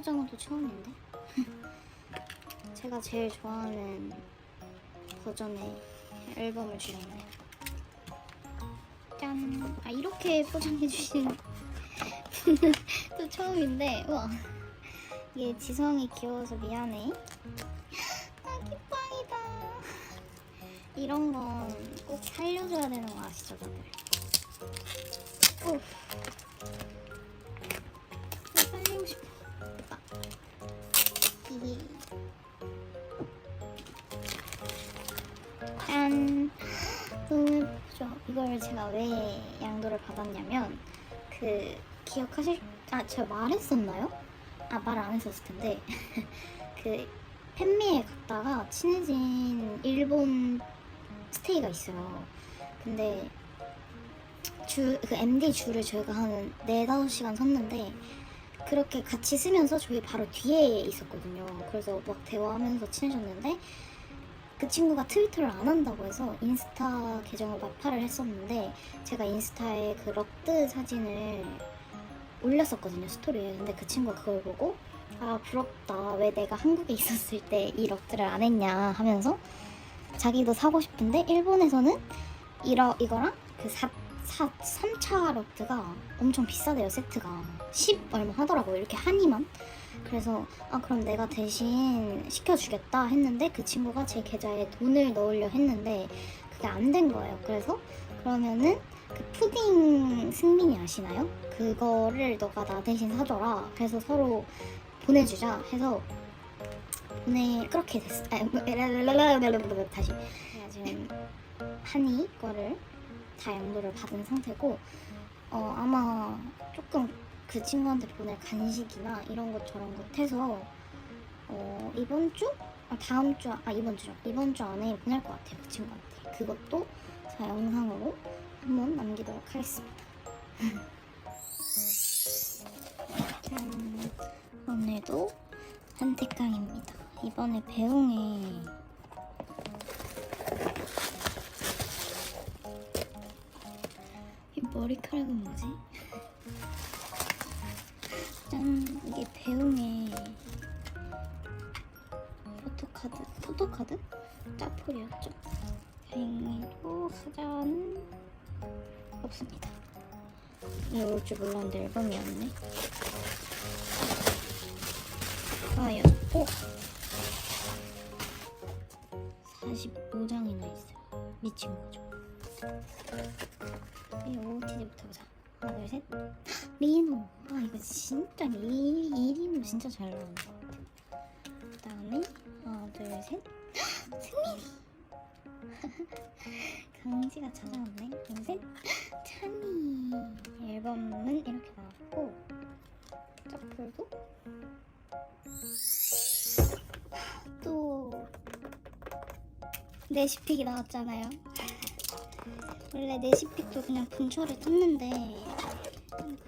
포장은 또 처음인데? 제가 제일 좋아하는 버전의 앨범을 주셨네요. 짠 아 이렇게 포장해 주시는 분은 또 처음인데 우와. 이게 지성이 귀여워서 미안해. 아 기빵이다. 이런 건 꼭 살려줘야 되는 거 아시죠 다들? 오. 살리고 싶어 이걸 제가 왜 양도를 받았냐면 그 기억하실 아 제가 말했었나요? 아 말 안 했었을 텐데 그 팬미에 갔다가 친해진 일본 스테이가 있어요. 근데 주그 MD 줄을 저희가 한 4, 5시간 섰는데 그렇게 같이 쓰면서 저희 바로 뒤에 있었거든요. 그래서 막 대화하면서 친해졌는데 그 친구가 트위터를 안 한다고 해서 인스타 계정을 마파를 했었는데 제가 인스타에 그 럭드 사진을 올렸었거든요 스토리에. 근데 그 친구가 그걸 보고 아 부럽다. 왜 내가 한국에 있었을 때 이 럭드를 안 했냐? 하면서 자기도 사고 싶은데 일본에서는 이러, 이거랑 그 4, 4, 3차 럭드가 엄청 비싸대요 세트가. 10 얼마 하더라고요 이렇게 한이만 그래서 아 그럼 내가 대신 시켜주겠다 했는데 그 친구가 제 계좌에 돈을 넣으려 했는데 그게 안 된 거예요. 그래서 그러면은 그 푸딩 승민이 아시나요? 그거를 너가 나 대신 사줘라. 그래서 서로 보내주자 해서 보내 그렇게 됐어. 아, 뭐, 다시 지금 한이 거를 다 양도를 받은 상태고 어 아마 조금 그 친구한테 보낼 간식이나 이런 것 저런 것 해서 어 이번 주? 아, 다음 주, 아 이번 주죠. 이번 주 안에 보낼 것 같아요 그 친구한테. 그것도 자 영상으로 한번 남기도록 하겠습니다. 짠. 오늘도 한택강입니다. 이번에 배웅에 이 머리카락은 뭐지? 짠 이게 배웅의 포토카드 포토카드? 짜풀이었죠. 다행히도 사자는 없습니다. 이거 올줄 몰랐는데 앨범이었네. 과연 오! 45장이나 있어요. 미친 거죠. 이 OOTD부터 보자. 하나, 둘, 셋. 리노. 아, 이거 진짜 이, 이 리노 진짜 잘 나오는 것 같아. 그 다음에 하나, 둘, 셋. 승민이. 강지가 찾아왔네. 둘, 셋. 찬이. 앨범은 이렇게 나왔고, 짝풀도 또 레시픽이 나왔잖아요. 원래 레시픽도 그냥 분초를 떴는데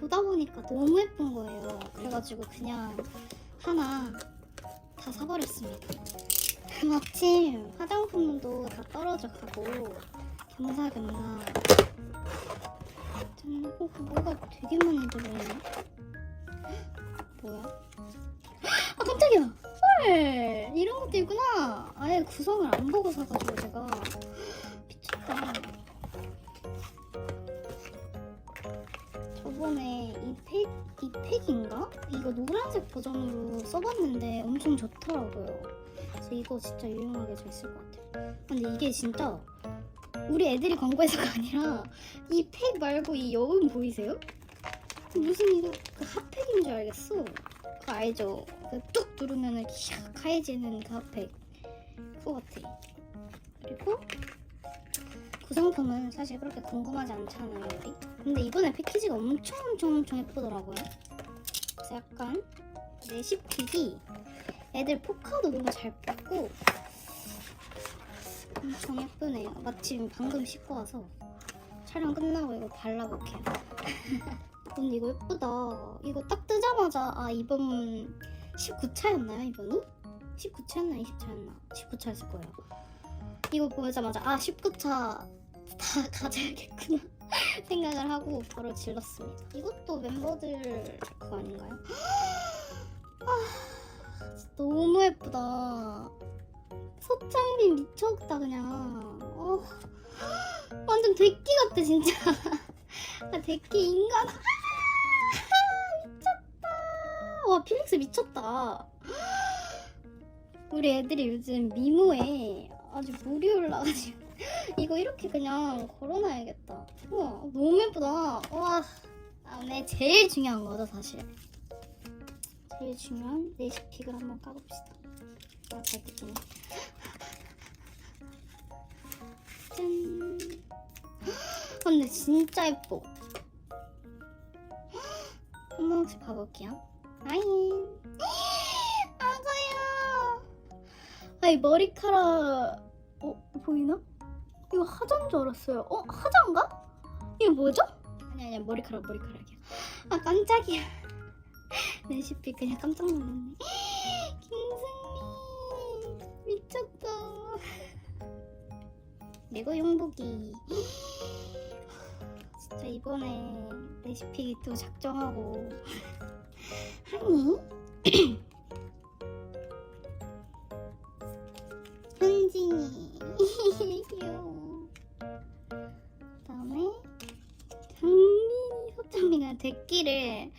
보다 보니까 너무 예쁜 거예요. 그래가지고 그냥 하나 다 사버렸습니다. 마침 화장품도 다 떨어져 가고 겸사겸사 짠, 어, 그 뭐가 되게 많이 들어있네. 뭐야? 아 깜짝이야! 헐! 이런 것도 있구나! 아예 구성을 안 보고 사가지고 제가 미쳤다. 저번에 이 팩, 이 팩인가? 이거 노란색 버전으로 써봤는데 엄청 좋더라고요. 그래서 이거 진짜 유용하게 잘 쓸 것 같아요. 근데 이게 진짜 우리 애들이 광고해서가 아니라 이 팩 말고 이 여운 보이세요? 무슨 이거 그 핫팩인 줄 알겠어. 그거 알죠? 그뚝 누르면은 샥 하얘지는 그 핫팩. 그거 같아. 그리고 구성품은 사실 그렇게 궁금하지 않잖아요, 우리. 근데 이번에 패키지가 엄청 엄청 엄청 예쁘더라고요. 그래서 약간 레시픽이 애들 포카도 너무 잘 뽑고 엄청 예쁘네요. 마침 방금 씻고 와서 촬영 끝나고 이거 발라볼게요. 근데 이거 예쁘다. 이거 딱 뜨자마자 아 이번 19차였나요 이번이? 19차였나 20차였나? 19차였을 거예요. 이거 보자마자 아 19차 다 가져야겠구나 생각을 하고 바로 질렀습니다. 이것도 멤버들 그거 아닌가요? 아, 너무 예쁘다. 소창빈 미쳤다 그냥. 어, 완전 데끼 같아 진짜. 아, 데끼 인간. 아, 미쳤다. 와 필릭스 미쳤다. 우리 애들이 요즘 미모에 아주 물이 올라가지고 이거 이렇게 그냥 걸어놔야겠다. 우와 너무 예쁘다. 와 다음에 제일 중요한 거죠 사실. 제일 중요한 레시픽을 한번 까봅시다. 아, 잘 뜯기네. 짠. 아, 근데 진짜 예뻐. 한 번씩 봐볼게요. 아인. 아가야. 아이 머리카락. 어 보이나? 이거 하자인 줄 알았어요. 어 하자인가? 이거 뭐죠? 아니 아니 머리카락 머리카락이야. 아 깜짝이야. 레시피 그냥 깜짝 놀랐네. 김승민 미쳤다. 레고 용복이. 진짜 이번에 레시피 또 작정하고 하니 데끼를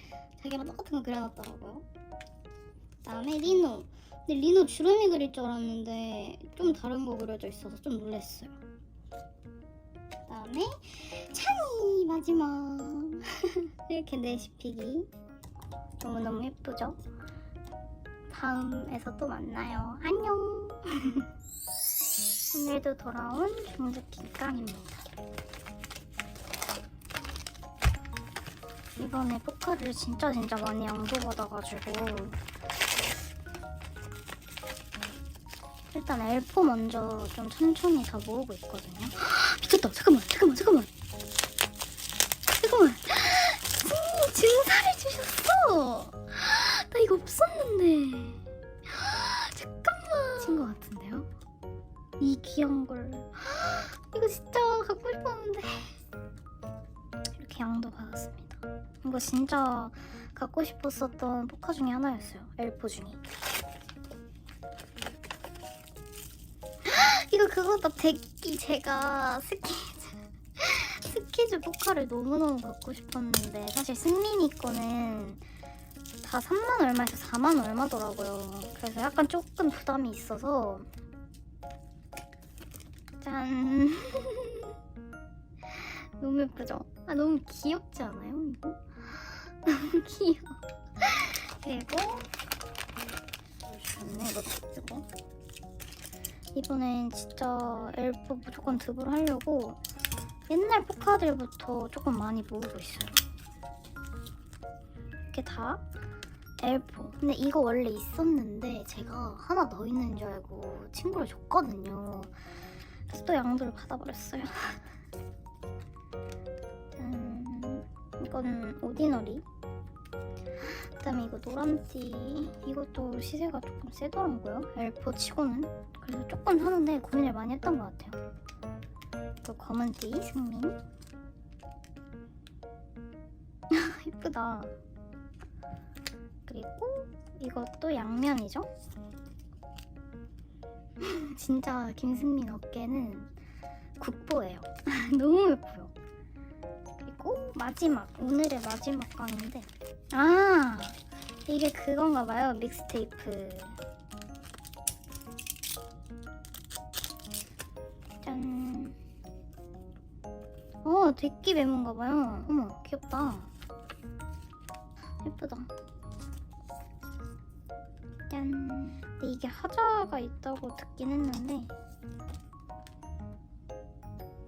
자기랑 똑같은 거 그려놨더라고요. 그다음에 리노. 근데 리노 주름이 그릴 줄 알았는데 좀 다른 거 그려져 있어서 좀 놀랐어요. 그다음에 찬이 마지막 이렇게 레시피기 너무너무 예쁘죠? 다음에서 또 만나요. 안녕. 오늘도 돌아온 중즈킹깡입니다. 이번에 포카를 진짜 진짜 많이 양도받아가지고 일단 엘포 먼저 좀 천천히 다 모으고 있거든요. 미쳤다. 잠깐만, 잠깐만. 잠깐만. 진짜 갖고 싶었었던 포카 중에 하나였어요. 엘포 중에. 이거 그거다 데끼 제가 스키즈 스키즈 포카를 너무너무 갖고 싶었는데 사실 승민이 거는 다 3만 얼마에서 4만 얼마더라고요 그래서 약간 조금 부담이 있어서 짠 너무 예쁘죠? 아 너무 귀엽지 않아요 이거? 너무 귀여워 그리고 좋네 이거 쓰고 이번엔 진짜 엘프 무조건 득을 하려고 옛날 포카들부터 조금 많이 모으고 있어요. 이렇게 다 엘프. 근데 이거 원래 있었는데 제가 하나 더 있는 줄 알고 친구를 줬거든요. 그래서 또 양도를 받아버렸어요. 음, 이건 오디너리. 그다음에 이거 노란띠 이것도 시세가 조금 세더라고요. 엘포 치고는. 그래서 조금 사는데 고민을 많이 했던 것 같아요. 또 검은띠 승민. 예쁘다. 그리고 이것도 양면이죠? 진짜 김승민 어깨는 국보예요. 너무 예뻐요 그리고 마지막. 오늘의 마지막 강인데. 아 이게 그건가 봐요 믹스테이프. 짠. 어, 데끼 메모인가 봐요. 어머 귀엽다. 예쁘다. 짠. 근데 이게 하자가 있다고 듣긴 했는데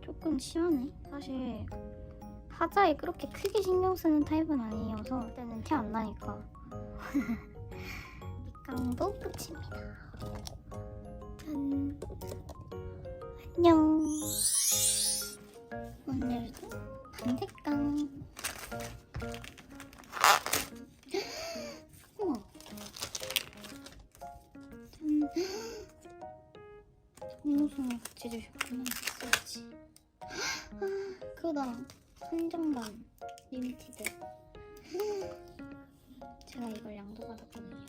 조금 심하네 사실 하자에 그렇게 크게 신경 쓰는 타입은 아니어서 그때는 티 안 나니까. 밑강도 끝입니다. 짠. 안녕. 오늘도 반대강. 우와. 짠. 속눈썹을 같이 주셨구나 아 그거다 한정반 리미티드 제가 이걸 양도 받았거든요.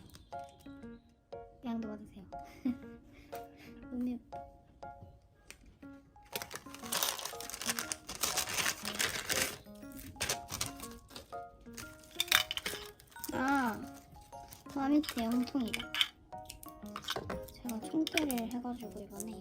양도 받으세요. 너무 예뻐 아저 밑에 연통이다. 제가 총대를 해가지고 이번에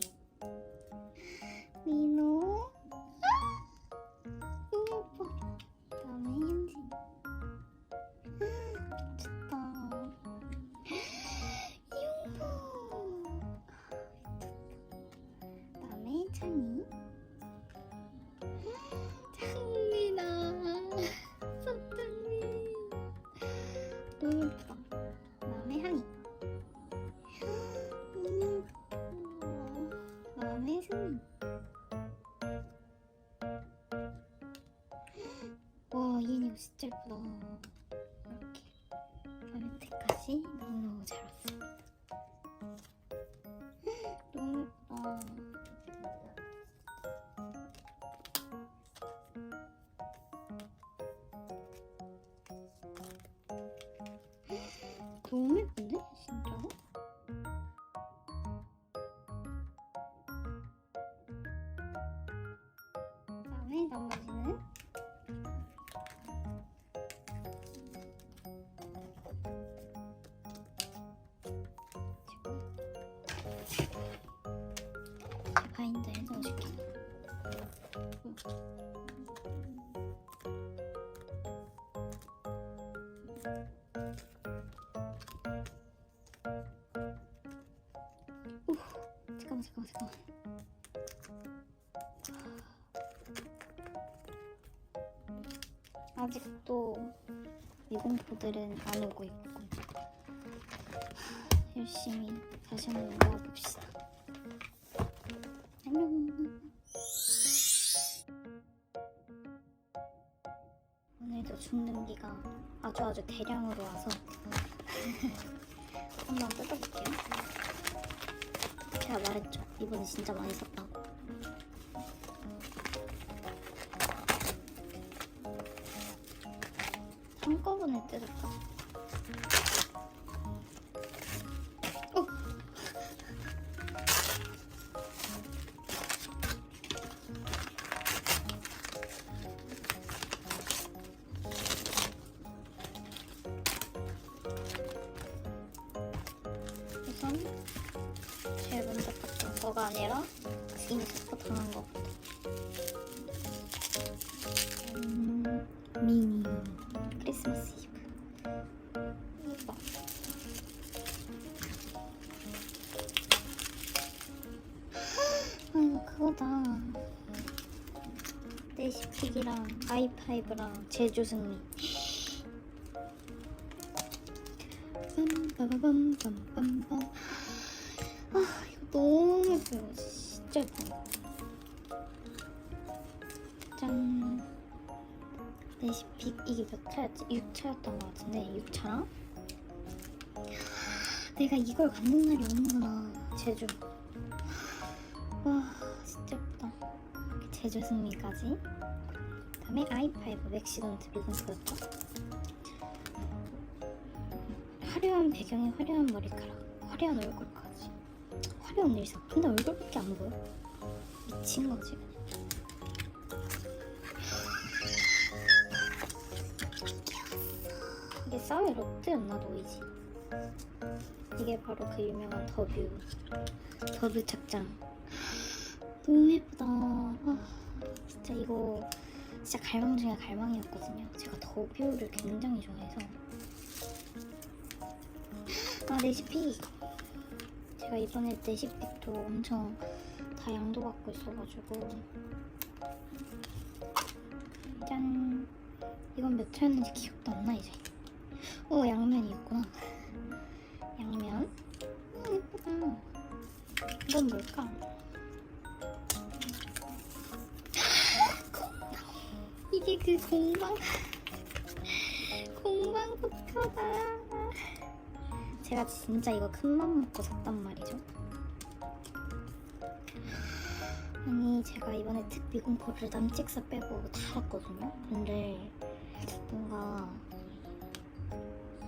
와, 이인이 이거 진짜 예쁘다. 이렇게 바메트까지 너무너무 잘 왔습니다. 너무 예쁘다. 너무 예쁜데? 바인더에 넣어줄게요. 오, 잠깐만 잠깐만 잠깐만. 아직도 미공포들은 안 오고 있고 열심히 다시 한번 모아봅시다. 죽는기가 아주 아주 대량으로 와서 한번 뜯어볼게요. 제가 말했죠. 이번에 진짜 많이 샀다고. 한꺼번에 뜯을까? 아니라 스포 당한 거부터 음, 미니. 크리스마스 이브. 이거 아 이거 그거다. 레시픽이랑 아이파이브랑 제주 승리. 빰빠바밤빰빰빰. 아 이거 너무 예뻐요. 진짜 예뻐요. 짠. 레시픽 이게 몇 차였지? 6차였던 것 같은데 6차랑? 내가 이걸 갖는 날이 오는구나. 제주. 와 진짜 예쁘다. 제주 승리까지. 그다음에 아이파이브 맥시던트 미군스였죠? 화려한 배경에 화려한 머리카락 화려한 얼굴 화려한 일상 근데 얼굴밖에 안 보여. 미친 거지. 이게 싸웨 롯데였나 노이지 이게 바로 그 유명한 더뷰. 더뷰 착장. 너무 예쁘다. 아, 진짜 이거 진짜 갈망 중에 갈망이었거든요. 제가 더뷰를 굉장히 좋아해서. 아 레시피 제가 이번에 레시픽도 엄청 다 양도 받고 있어가지고. 짠. 이건 몇 차였는지 기억도 안 나 이제. 오 양면이 있구나. 양면. 음, 예쁘다. 이건 뭘까? 이게 그 공방 공방 포카다 제가 진짜 이거 큰맘 먹고 샀단 말이죠 아니 제가 이번에 특비 공포를 남직사 빼고 다 샀거든요 근데 뭔가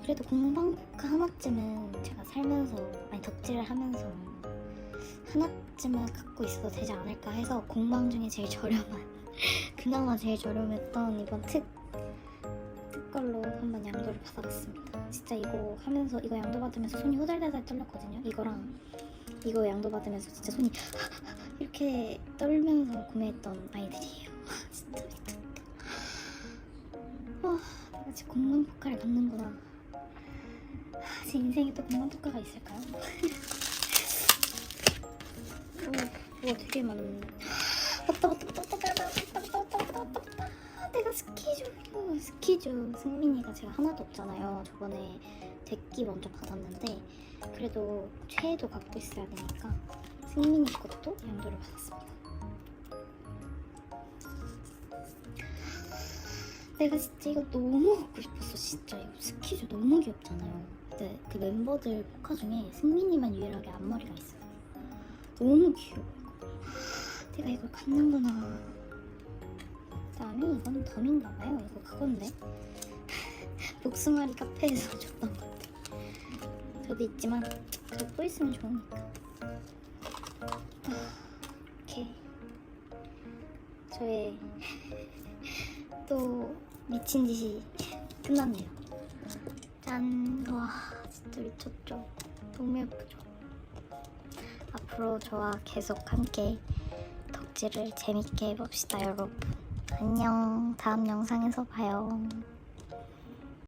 그래도 공방 포카 하나쯤은 제가 살면서 아니 덕질을 하면서 하나쯤은 갖고 있어도 되지 않을까 해서 공방 중에 제일 저렴한 그나마 제일 저렴했던 이번 특 특걸로 한번 양도를 받아봤습니다. 진짜 이거 하면서 이거 양도 받으면서 손이 호달달달 떨렸거든요. 이거랑 이거 양도 받으면서 진짜 손이 이렇게 떨면서 구매했던 아이들이에요. 진짜 미쳤다. 와, 내가 진짜 공간 포카를 갖는구나. 아, 제 인생에 또 공간 포카가 있을까요? 오, 뭐가 되게 많네. 맞다, 맞다, 맞다, 맞다, 맞다, 맞다, 맞다, 맞다, 맞다, 맞다. 내가 스키즈, 스키즈 승민이가 제가 하나도 없잖아요. 저번에 대기 먼저 받았는데 그래도 최애도 갖고 있어야 되니까 승민이 것도 양도를 받았습니다. 내가 진짜 이거 너무 갖고 싶었어. 진짜 이거 스키즈 너무 귀엽잖아요. 근데 그 멤버들 포카 중에 승민이만 유일하게 앞머리가 있어요. 너무 귀여워. 내가 이걸 갖는구나. 그다음에 이건 덤인가 봐요. 이거 그건데. 복숭아리 카페에서 줬던 것 같아. 저도 있지만 저또 있으면 좋으니까. 아, 이렇게 저의 또 미친 짓이 끝났네요. 짠, 와 진짜 미쳤죠. 너무 예쁘죠. 앞으로 저와 계속 함께 덕질을 재밌게 해봅시다, 여러분. 안녕. 다음 영상에서 봐요.